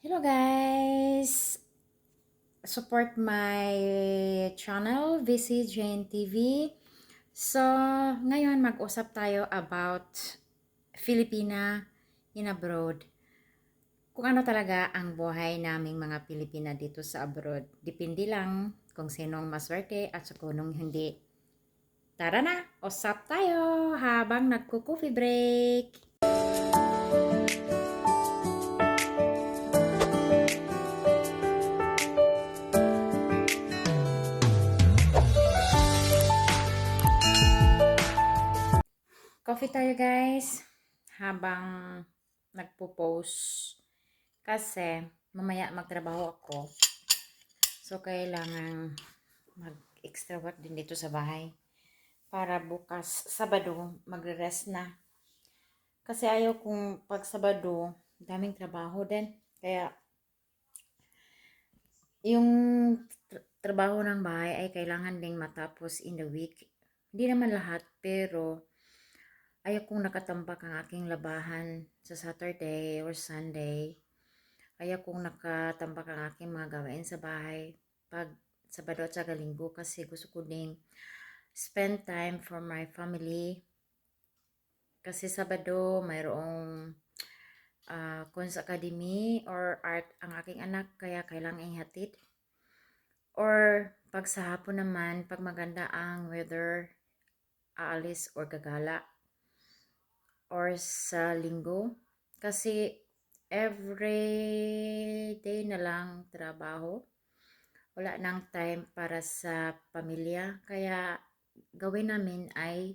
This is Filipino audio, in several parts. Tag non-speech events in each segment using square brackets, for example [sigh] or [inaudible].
Hello guys! Support my channel, VC Jane TV. So, ngayon mag-usap tayo about Filipina in abroad. Kung ano talaga ang buhay naming mga Pilipina dito sa abroad. Depende lang kung sinong maswerte at sa kunong hindi. Tara na! Usap tayo habang nagko-coffee break! Coffee tayo guys habang nagpo-post kasi mamaya magtrabaho ako. So kailangan mag-extra work din dito sa bahay para bukas Sabado magre-rest na. Kasi ayaw kong pag Sabado daming trabaho din. Kaya yung tra- trabaho ng bahay ay kailangan ding matapos in the week. Hindi naman lahat pero ayaw kong nakatambak ang aking labahan sa Saturday or Sunday. Ayaw kong nakatambak ang aking mga gawain sa bahay pag Sabado at saka Linggo kasi gusto ko ding spend time for my family. Kasi Sabado mayroong uh, Cons Academy or art ang aking anak kaya kailangan ihatid. Or pag sa hapon naman, pag maganda ang weather, aalis or gagala or sa linggo. Kasi every day na lang trabaho. Wala nang time para sa pamilya. Kaya gawin namin ay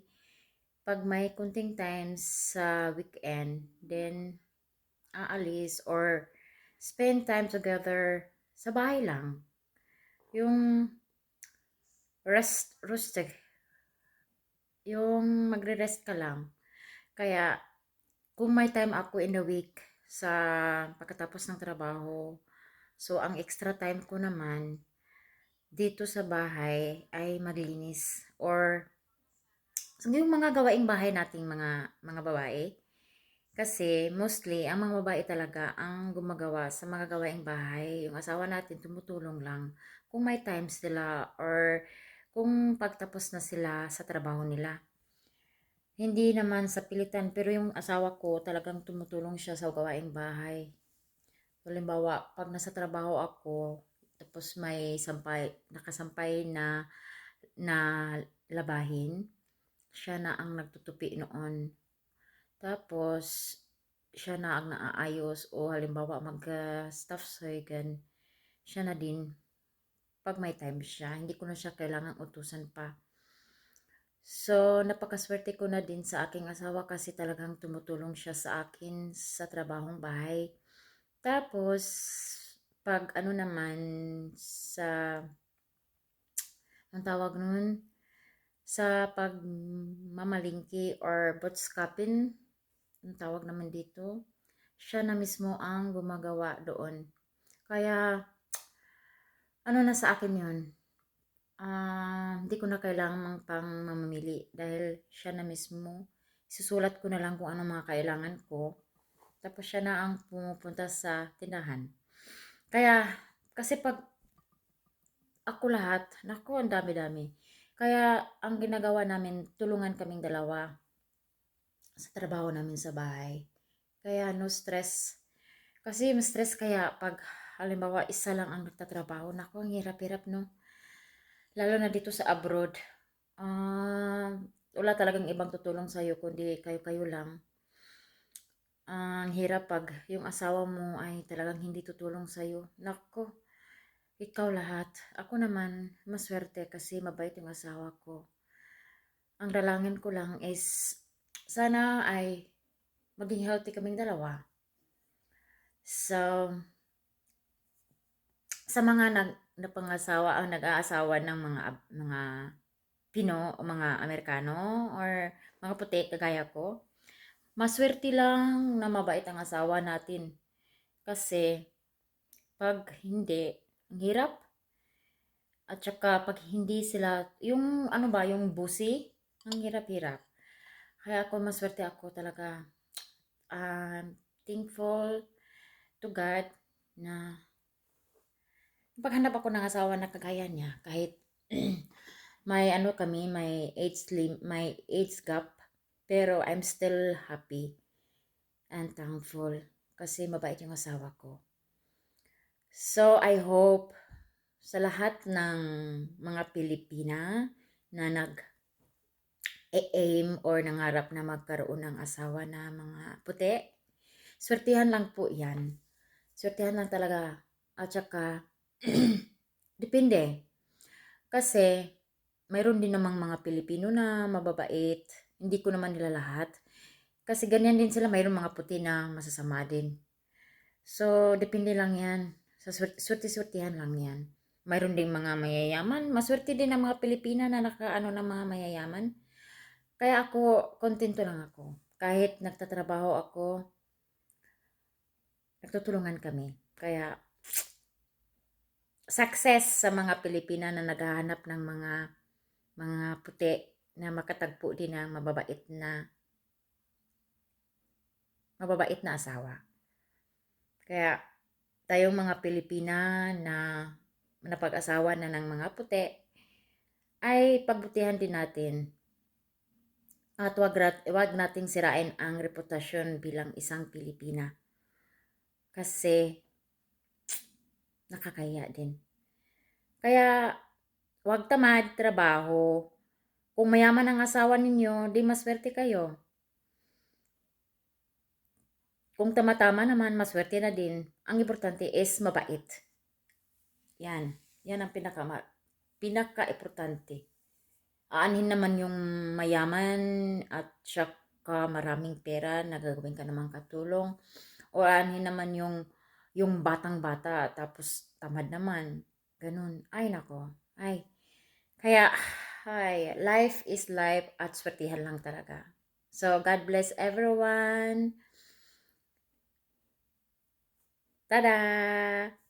pag may kunting time sa weekend, then aalis or spend time together sa bahay lang. Yung rest, rustic. Yung magre-rest ka lang. Kaya, kung may time ako in the week sa pagkatapos ng trabaho, so ang extra time ko naman dito sa bahay ay maglinis or so yung mga gawaing bahay nating mga mga babae. Kasi mostly ang mga babae talaga ang gumagawa sa mga gawaing bahay. Yung asawa natin tumutulong lang kung may time sila or kung pagtapos na sila sa trabaho nila hindi naman sa pilitan pero yung asawa ko talagang tumutulong siya sa gawaing bahay. Halimbawa pag nasa trabaho ako tapos may sampay nakasampay na na labahin siya na ang nagtutupi noon. Tapos siya na ang naaayos o halimbawa mag uh, soygan siya na din. Pag may time siya hindi ko na siya kailangan utusan pa So, napakaswerte ko na din sa aking asawa kasi talagang tumutulong siya sa akin sa trabahong bahay. Tapos, pag ano naman sa, ang tawag nun, sa pagmamalingki or bootstrapping, ang tawag naman dito, siya na mismo ang gumagawa doon. Kaya, ano na sa akin yun? Ah, hindi ko na kailangan pang mamamili dahil siya na mismo. Susulat ko na lang kung ano mga kailangan ko. Tapos siya na ang pumupunta sa tindahan. Kaya, kasi pag ako lahat, naku, ang dami-dami. Kaya, ang ginagawa namin, tulungan kaming dalawa sa trabaho namin sa bahay. Kaya, no stress. Kasi, mas stress kaya pag, halimbawa, isa lang ang nagtatrabaho. Naku, ang hirap-hirap, no? Lalo na dito sa abroad, uh, wala talagang ibang tutulong sa'yo kundi kayo-kayo lang. Uh, ang hirap pag yung asawa mo ay talagang hindi tutulong sa'yo. Nako, ikaw lahat. Ako naman, maswerte kasi mabait yung asawa ko. Ang dalangin ko lang is, sana ay maging healthy kaming dalawa. So, sa mga nag na pangasawa ang nag-aasawa ng mga mga Pino o mga Amerikano or mga puti kagaya ko. Maswerte lang na mabait ang asawa natin. Kasi pag hindi, ang hirap. At saka pag hindi sila, yung ano ba, yung busi, ang hirap-hirap. Kaya ako maswerte ako talaga. Um, thankful to God na paghanap ako ng asawa na kagaya niya kahit [clears throat] may ano kami, may age lim, may age gap pero I'm still happy and thankful kasi mabait yung asawa ko. So I hope sa lahat ng mga Pilipina na nag aim or nangarap na magkaroon ng asawa na mga puti, swertihan lang po yan. Swertihan lang talaga. At saka, [clears throat] depende. Kasi, mayroon din namang mga Pilipino na mababait. Hindi ko naman nila lahat. Kasi ganyan din sila, mayroon mga puti na masasama din. So, depende lang yan. Sa swerte- swerte-swertihan lang yan. Mayroon ding mga mayayaman. Maswerte din ang mga Pilipina na nakaano ng mga mayayaman. Kaya ako, kontento lang ako. Kahit nagtatrabaho ako, nagtutulungan kami. Kaya, success sa mga Pilipina na naghahanap ng mga mga puti na makatagpo din ng mababait na mababait na asawa. Kaya, tayong mga Pilipina na napag-asawa na ng mga puti, ay pagbutihan din natin at wag, wag nating sirain ang reputasyon bilang isang Pilipina. Kasi, nakakaya din. Kaya, wag tamad, trabaho. Kung mayaman ang asawa ninyo, di maswerte kayo. Kung tama-tama naman, maswerte na din. Ang importante is mabait. Yan. Yan ang pinaka pinaka-importante. Aanhin naman yung mayaman at saka maraming pera na gagawin ka namang katulong. O aanhin naman yung yung batang-bata tapos tamad naman. Ganun. Ay, nako. Ay. Kaya, ay, life is life at swertihan lang talaga. So, God bless everyone. Tada!